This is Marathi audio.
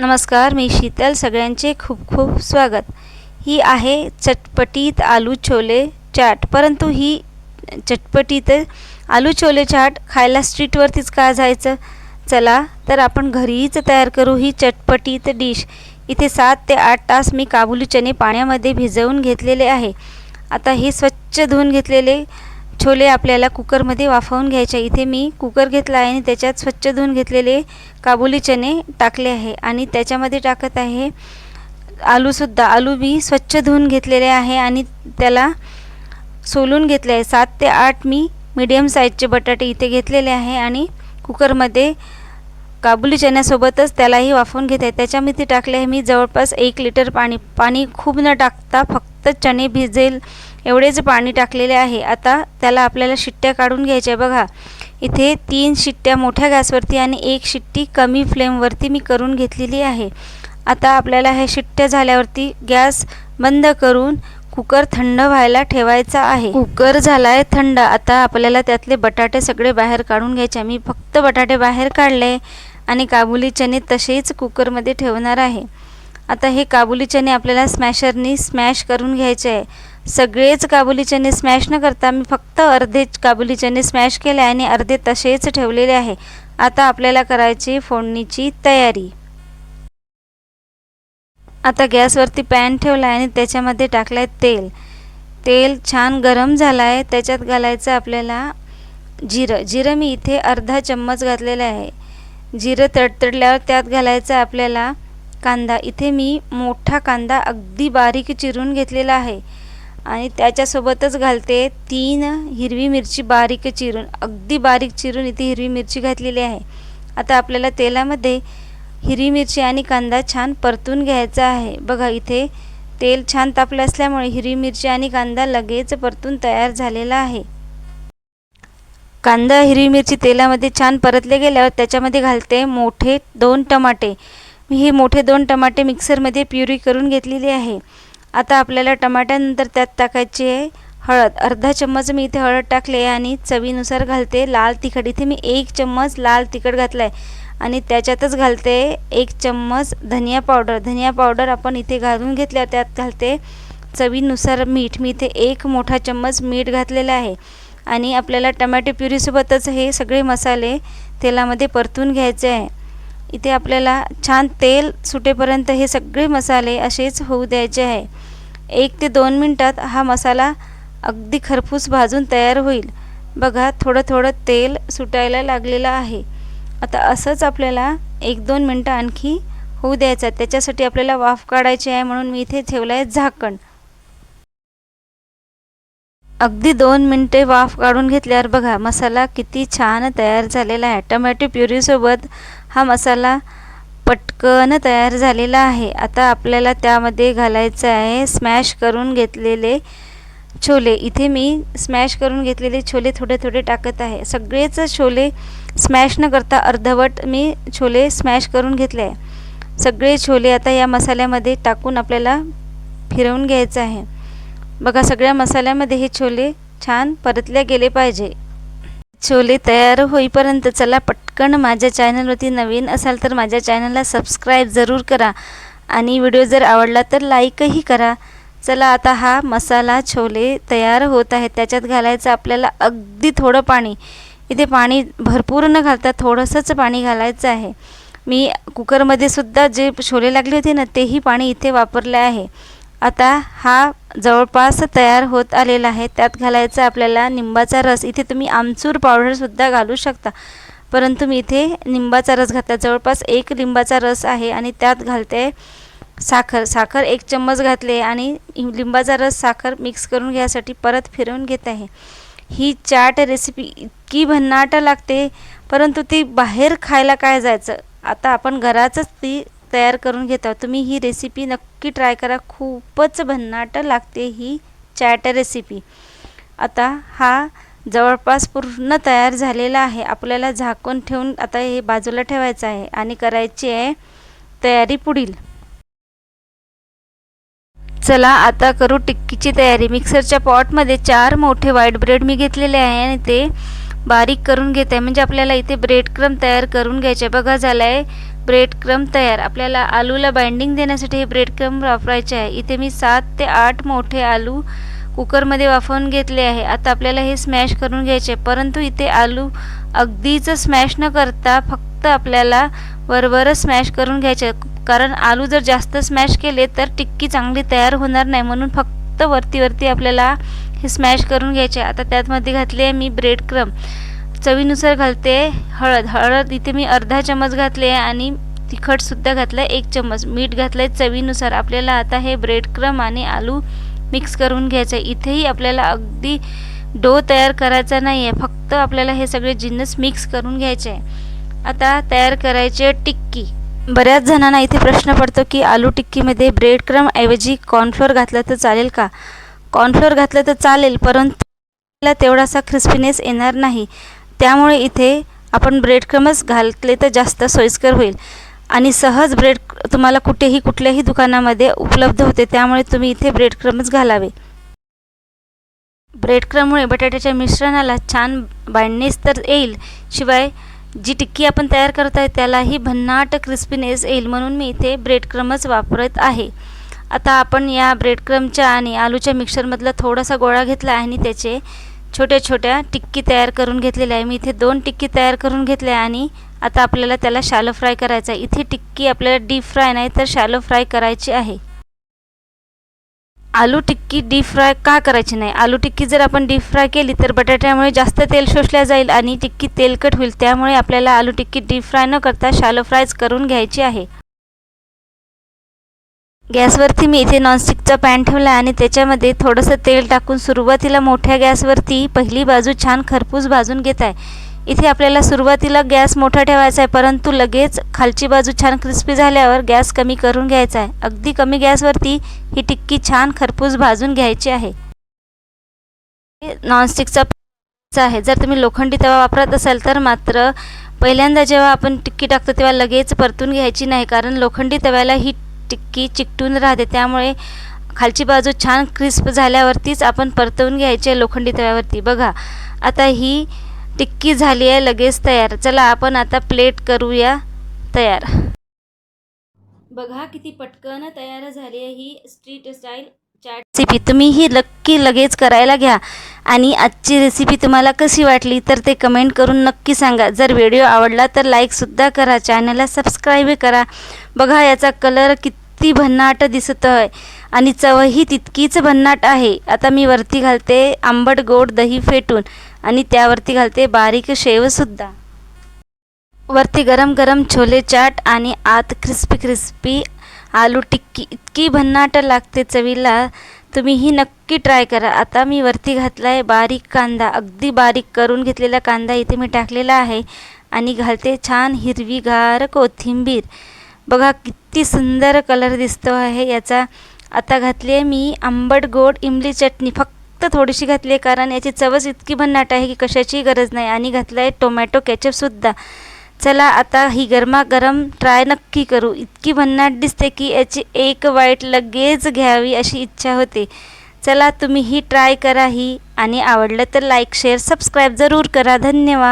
नमस्कार मी शीतल. सगळ्यांचे खूप खूप स्वागत. ही आहे चटपटीत आलू छोले चाट. परंतु ही चटपटीत आलू छोले चाट खायला स्ट्रीटवरतीच का जायचं? चला तर आपण घरीच तयार करू ही चटपटीत डिश. इथे सात ते आठ तास मी काबुली चणे पाण्यामध्ये भिजवून घेतलेले आहे. आता हे स्वच्छ धुवून घेतलेले छोले आपल्याला कुकरमध्ये वाफवून घ्यायचे. इथे मी कुकर घेतला आहे आणि त्याच्यात स्वच्छ धुवून घेतलेले काबुली चणे टाकले आहे आणि त्याच्यामध्ये टाकत आहे आलूसुद्धा आलू मी स्वच्छ धुवून घेतलेले आहे आणि त्याला सोलून घेतले आहे. सात ते आठ मी मीडियम साईजचे बटाटे इथे घेतलेले आहे आणि कुकरमध्ये काबुली चण्यासोबतच त्यालाही वाफवून घेत आहे. त्याच्यामध्ये टाकले आहे मी जवळपास एक लिटर पाणी. पाणी खूप न टाकता फक्त चणे भिजेल एवढेच पाणी टाकलेले आहे. आता त्याला आपल्याला शिट्ट्या काढून घ्यायच्या बघा इथे तीन शिट्ट्या मोठ्या गॅसवरती आणि एक शिट्टी कमी फ्लेमवरती मी करून घेतलेली आहे. आता आपल्याला हे शिट्ट्या झाल्यावरती गॅस बंद करून कुकर थंड व्हायला ठेवायचा आहे. कुकर झाला आहे थंड. आता आपल्याला त्यातले बटाटे सगळे बाहेर काढून घ्यायचे मी फक्त बटाटे बाहेर काढले आणि काबुली चणे तसेच कुकरमध्ये ठेवणार आहे. आता हे काबुली चणे आपल्याला स्मॅशरनी स्मॅश करून घ्यायचे आहे. सगळेच काबुली चणे स्मॅश न करता मी फक्त अर्धे काबुली चणे स्मॅश केले आणि अर्धे तसेच ठेवलेले आहे. आता आपल्याला करायची फोडणीची तयारी. आता गॅसवरती पॅन ठेवला आहे आणि त्याच्यामध्ये टाकलं आहे तेल. तेल छान गरम झालं आहे त्याच्यात घालायचं आपल्याला जिरं. जिरं मी इथे अर्धा चम्मच घातलेलं आहे. जिरं तडतडल्यावर त्यात घालायचं आपल्याला कांदा. इथे मी मोठा कांदा अगदी बारीक चिरून घेतलेला आहे. आणि त्याच्यासोबतच घालते तीन हिरवी मिरची बारीक चिरून अगदी बारीक चिरून इथे हिरवी मिरची घातलेली आहे. आता आपल्याला तेलामध्ये हिरवी मिरची आणि कांदा छान परतून घ्यायचा आहे. बघा इथे तेल छान तापलं असल्यामुळे हिरवी मिरची आणि कांदा लगेच परतून तयार झालेला आहे. कांदा हिरवी मिरची तेलामध्ये छान परतले गेल्यावर त्याच्यामध्ये घालते मोठे दोन टमाटे. मी हे मोठे दोन टमाटे मिक्सरमध्ये प्युरी करून घेतलेली आहे. आता आपल्याला टमाट्यानंतर त्यात टाकायची आहे हळद. अर्धा चम्मच मी इथे हळद टाकले आणि चवीनुसार घालते. लाल तिखट. इथे मी एक चम्मच लाल तिखट घातलं आहे आणि त्याच्यातच घालते एक चम्मच धनिया पावडर. धनिया पावडर आपण इथे घालून घेतल्या त्यात घालते चवीनुसार मीठ. मी इथे एक मोठा चम्मच मीठ घातलेलं आहे. आणि आपल्याला टमॅटो प्युरीसोबतच हे सगळे मसाले तेलामध्ये परतून घ्यायचे आहे. इथे आपल्याला छान तेल सुटेपर्यंत हे सगळे मसाले असेच होऊ द्यायचे आहे. एक ते दोन मिनटात हा मसाला अगदी खरपूस भाजून तयार होईल. बघा थोडं थोडं तेल सुटायला लागलेलं आहे. आता असंच आपल्याला एक दोन मिनटं आणखी होऊ द्यायचं त्याच्यासाठी आपल्याला वाफ काढायची आहे म्हणून मी इथे ठेवलं आहे झाकण. अगदी दोन मिनटे वाफ काढून घेतल्यावर बघा मसाला किती छान तयार झालेला आहे. टमॅटो प्युरीसोबत हा मसाला पटकन तयार झालेला आहे. आता आपल्याला त्यामध्ये घालायचं आहे स्मॅश करून घेतलेले छोले. इथे मी स्मॅश करून घेतलेले छोले थोडे थोडे टाकत आहे. सगळेच छोले स्मॅश न करता अर्धवट मी छोले स्मॅश करून घेतले आहे. सगळे छोले आता या मसाल्यामध्ये टाकून आपल्याला फिरवून घ्यायचं आहे. बघा सगळ्या मसाल्यामध्ये हे छोले छान परतले गेले पाहिजे. छोले तयार होईपर्यंत चला पटकन माझ्या चॅनलवरती नवीन असाल तर माझ्या चॅनलला सबस्क्राईब जरूर करा. आणि व्हिडिओ जर आवडला तर लाईकही करा. चला आता हा मसाला छोले तयार होत आहे त्याच्यात घालायचं आपल्याला अगदी थोडं पाणी. इथे पाणी भरपूर न घालता थोडंसंच पाणी घालायचं आहे. मी कुकरमध्ये सुद्धा जे छोले लागले होते ना तेही पाणी इथे वापरले आहे. आता हा जवळपास तयार होत आलेला आहे. त्यात घालायचा आपल्याला निंबाचा रस. इथे तुम्ही आमचूर पावडरसुद्धा घालू शकता. परंतु मी इथे निंबाचा रस घातला. जवळपास एक लिंबाचा रस आहे आणि त्यात घालते साखर. साखर एक चम्मच घातले आणि लिंबाचा रस साखर मिक्स करून घ्यायसाठी परत फिरवून घेत आहे. ही चाट रेसिपी इतकी भन्नाट लागते परंतु ती बाहेर खायला काय जायचं? आता आपण घरातच ती तयार करून घेता तुम्ही ही रेसिपी नक्की ट्राय करा. खूपच भन्नाट लागते ही चॅट रेसिपी आता हा जवळपास पूर्ण तयार झालेला आहे. आपल्याला झाकून ठेवून आता हे बाजूला ठेवायचं आहे आणि करायची आहे तयारी पुढील. चला आता करू टिक्कीची तयारी. मिक्सरच्या पॉटमध्ये चार मोठे व्हाईट ब्रेड मी घेतलेले आहे आणि ते बारीक करून घेत. आहे म्हणजे आपल्याला इथे ब्रेड क्रम तयार करून घ्यायचे. बघा झालं आहे ब्रेड क्रम तयार. आपल्याला आलूला बाइंडिंग देण्यासाठी हे ब्रेड क्रम वापरायचे आहे. इथे मी सात ते आठ मोठे आलू कुकरमध्ये वाफवून घेतले आहे. आता आपल्याला हे स्मॅश करून घ्यायचे परंतु इथे आलू अगदीच स्मॅश न करता फक्त आपल्याला वरवरच स्मॅश करून घ्यायचे कारण आलू जर जास्त स्मॅश केले तर टिक्की चांगली तयार होणार नाही. म्हणून फक्त वरती वरती आपल्याला हे स्मॅश करून घ्यायचे आता त्यातमध्ये घातले आहे मी ब्रेड क्रम चवीनुसार घालते. हळद हळद इथे मी अर्धा चमच घातले आहे आणि तिखटसुद्धा घातलं आहे एक चम्मच. मीठ घातलं आहे चवीनुसार आपल्याला आता हे ब्रेड क्रम आणि आलू मिक्स करून घ्यायचं आहे. इथेही आपल्याला अगदी डो तयार करायचा नाही आहे फक्त आपल्याला हे सगळे जिन्नस मिक्स करून घ्यायचे आहे. आता तयार करायचे टिक्की. बऱ्याच जणांना इथे प्रश्न पडतो की आलू टिक्कीमध्ये ब्रेड क्रम ऐवजी कॉर्नफ्लोअर घातलं तर चालेल का? कॉर्नफ्लोअर घातलं तर चालेल परंतु तेवढासा क्रिस्पीनेस येणार नाही. त्यामुळे इथे आपण ब्रेड क्रमच घातले तर जास्त सोयीस्कर होईल. आणि सहज ब्रेड तुम्हाला कुठेही कुठल्याही दुकानामध्ये उपलब्ध होते त्यामुळे तुम्ही इथे ब्रेड क्रमच घालावे. ब्रेड क्रममुळे बटाट्याच्या मिश्रणाला छान बाइंडनेस तर येईल शिवाय जी टिक्की आपण तयार करत आहे त्यालाही भन्नाट क्रिस्पीनेस येईल म्हणून मी इथे ब्रेड क्रमच वापरत आहे. आता आपण या ब्रेड क्रमच्या आणि आलूच्या मिक्सरमधला थोडासा गोळा घेतला आहे आणि त्याचे छोट्या छोट्या टिक्की तयार करून घेतलेल्या आहे. मी इथे दोन टिक्की तयार करून घेतल्या आणि आता आपल्याला त्याला शॅलो फ्राय करायचं आहे. इथे टिक्की आपल्याला डीप फ्राय नाही तर शॅलो फ्राय करायची आहे. आलू टिक्की डीप फ्राय का करायची नाही? आलू टिक्की जर आपण डीप फ्राय केली तर बटाट्यामुळे जास्त तेल शोषल्या जाईल आणि टिक्की तेलकट होईल. त्यामुळे आपल्याला आलू टिक्की डीप फ्राय न करता शॅलो फ्रायच करून घ्यायची आहे. गॅसवरती मी इथे नॉनस्टिकचा पॅन ठेवला आणि त्याच्यामध्ये थोडंसं तेल टाकून सुरुवातीला मोठ्या गॅसवरती पहिली बाजू छान खरपूस भाजून घेत आहे. इथे आपल्याला सुरुवातीला गॅस मोठा ठेवायचा आहे परंतु लगेच खालची बाजू छान क्रिस्पी झाल्यावर गॅस कमी करून घ्यायचा आहे. अगदी कमी गॅसवरती ही टिक्की छान खरपूस भाजून घ्यायची आहे. नॉनस्टिकचा आहे. जर तुम्ही लोखंडी तवा वापरत असाल तर मात्र पहिल्यांदा जेव्हा आपण टिक्की टाकतो तेव्हा लगेच परतून घ्यायची नाही कारण लोखंडी तव्याला ही टिक्की चिकटून राहते. त्यामुळे खालची बाजू छान क्रिस्प झाल्यावरतीच आपण परतवून घ्यायची लोखंडी तव्यावरती. बघा आता ही टिक्की झाली आहे लगेच तयार. चला आपण आता प्लेट करूया तयार. बघा किती पटकन तयार झाली आहे ही स्ट्रीट स्टाईल चाट रेसिपी. तुम्ही ही नक्की लगेच करायला घ्या. आणि आजची रेसिपी तुम्हाला कशी वाटली तर ते कमेंट करून नक्की सांगा. जर व्हिडिओ आवडला तर लाईकसुद्धा करा. चॅनलला सबस्क्राईब करा. बघा याचा कलर किती भन्नाट दिसत आहे. आणि चवही तितकीच भन्नाट आहे. आता मी वरती घालते आंबट गोड दही फेटून आणि त्यावरती घालते बारीक शेवसुद्धा वरती गरम गरम छोले चाट आणि आत क्रिस्पी क्रिस्पी आलू टिक्की इतकी भन्नाट लागते चवीला. तुम्हीही नक्की ट्राय करा. आता मी वरती घातला आहे बारीक कांदा. अगदी बारीक करून घेतलेला कांदा इथे मी टाकलेला आहे. आणि घालते छान हिरवीगार कोथिंबीर. बघा किती किती सुंदर कलर दिसतो आहे याचा. आता घातली आहे मी आंबट गोड इमली चटणी. फक्त थोडीशी घातली आहे कारण याची चवच इतकी भन्नाट आहे की कशाचीही गरज नाही. आणि घातलं आहे टोमॅटो केचपसुद्धा चला आता ही गरमागरम ट्राय नक्की करू. इतकी भन्नाट दिसते की याची एक वाईट लगेच घ्यावी अशी इच्छा होते. चला तुम्ही ही ट्राय करा ही. आणि आवडलं तर लाईक शेअर सबस्क्राईब जरूर करा. धन्यवाद.